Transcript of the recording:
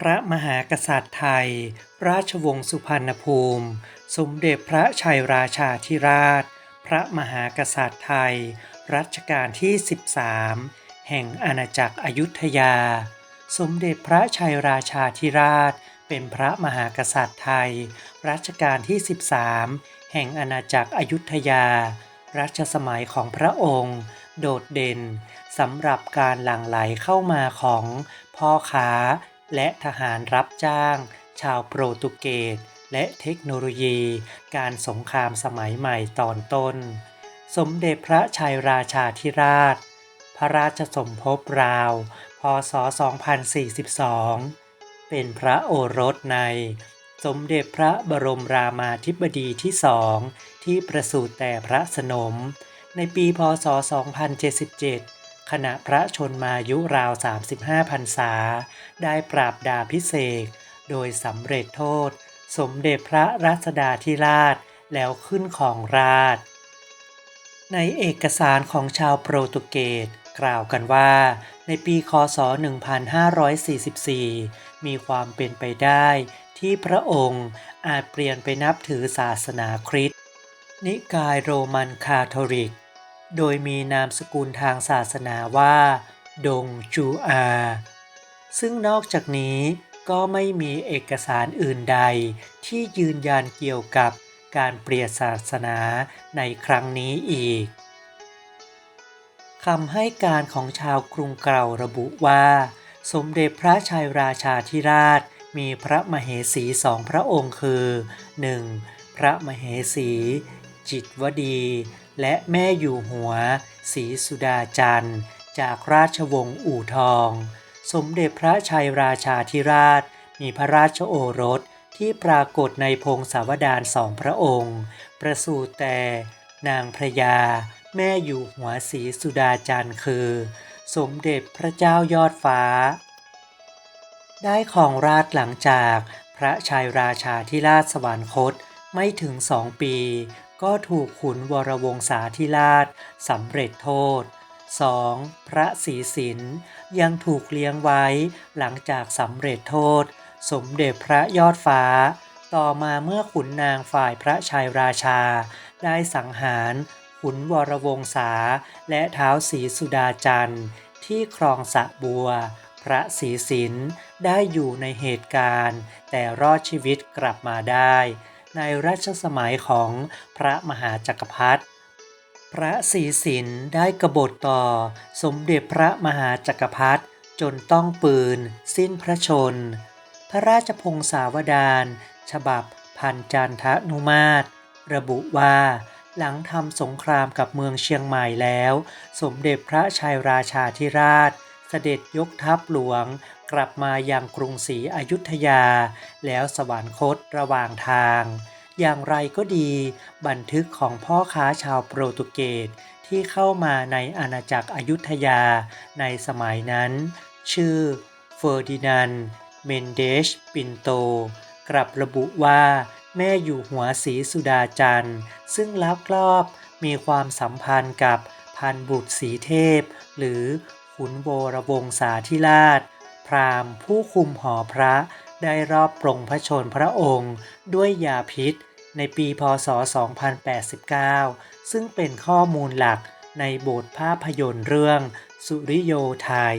พระมหากษัตริย์ไทย ราชวงศ์สุพรรณภูมิ สมเด็จพระชัยราชาธิราช พระมหากษัตริย์ไทย รัชกาลที่ 13 แห่งอาณาจักรอยุธยา สมเด็จพระชัยราชาธิราช เป็นพระมหากษัตริย์ไทย รัชกาลที่ 13 แห่งอาณาจักรอยุธยา รัชสมัยของพระองค์ โดดเด่นสำหรับการหลั่งไหลเข้ามาของพ่อค้า และทหารรับจ้าง ชาวโปรตุเกสและเทคโนโลยี การสงครามสมัยใหม่ตอนต้น สมเด็จพระชัยราชาธิราช พระราชสมภพราว พศ 2042 เป็นพระโอรสใน สมเด็จพระบรมรามาธิบดีที่สองที่ประสูติแต่พระสนม ในปีพศ 2077 ขณะพระชนมายุราว 35พรรษา ได้ปราบดาพิเศษโดยสำเร็จโทษ สมเด็จพระรัชดาธิราชแล้วขึ้นของราช ในเอกสารของชาวโปรตุเกสกล่าวกันว่า ในปีคศ 1544 มีความเป็นไปได้ที่พระองค์อาจเปลี่ยนไปนับถือศาสนาคริสต์นิกายโรมันคาทอลิก โดยมีนามสกุลทางศาสนาว่า ดงจูอา ซึ่งนอกจากนี้ก็ไม่มีเอกสารอื่นใดที่ยืนยันเกี่ยวกับการเปลี่ยนศาสนาในครั้งนี้อีกคำให้การของชาวกรุงเก่าระบุว่า สมเด็จพระชัยราชาธิราชมีพระมเหสีสองพระองค์คือ 1. พระมเหสี จิตวดี และแม่อยู่หัวศรีสุดาจันทร์ จากราชวงศ์อู่ทอง สมเด็จพระชัยราชาธิราช มีพระราชโอรสที่ปรากฏในพงศาวดารสองพระองค์ ประสูติแต่ นางพระยา แม่อยู่หัวศรีสุดาจันทร์คือ สมเด็จพระเจ้ายอดฟ้า ได้ของราชหลังจากพระชัยราชาธิราชสวรรคตไม่ถึงสองปี ก็ถูกขุนวรวงศาธิราชสำเร็จโทษ 2. พระศรีสินยังถูกเลี้ยงไว้หลังจากสำเร็จโทษ สมเด็จพระยอดฟ้า ต่อมาเมื่อขุนนางฝ่ายพระชัยราชา ได้สังหารขุนวรวงศาและเท้าศรีสุดาจันทร์ ที่ครองสะบัว พระศรีสินได้อยู่ในเหตุการณ์ แต่รอดชีวิตกลับมาได้ ในรัชสมัยของพระมหาจักรพรรดิพระศรีสินได้กบฏต่อสมเด็จพระมหาจักรพรรดิจนต้องปืน สิ้นพระชน พระราชพงศาวดารฉบับพันจันทนุมาตร ระบุว่า หลังทำสงครามกับเมืองเชียงใหม่แล้ว สมเด็จพระชัยราชาธิราช เสด็จยกทัพหลวง กลับมายังกรุงศรีอยุธยา แล้วสวรรคตระหว่างทาง อย่างไรก็ดี บันทึกของพ่อค้าชาวโปรตุเกสที่เข้ามาในอาณาจักรอยุธยาในสมัยนั้น ชื่อเฟอร์ดินานด์เมนเดชปินโต กลับระบุว่าแม่อยู่หัวศรีสุดาจันทร์ ซึ่งลักลอบมีความสัมพันธ์กับพันบุตรสีเทพ หรือขุนโบรวงศาธิราช พราหมณ์ ผู้คุมหอพระได้รอบปรงพระชนพระองค์ ด้วยยาพิษ ในปีพศ 2089 ซึ่งเป็นข้อมูลหลักในบทภาพยนตร์เรื่องสุริโยไทย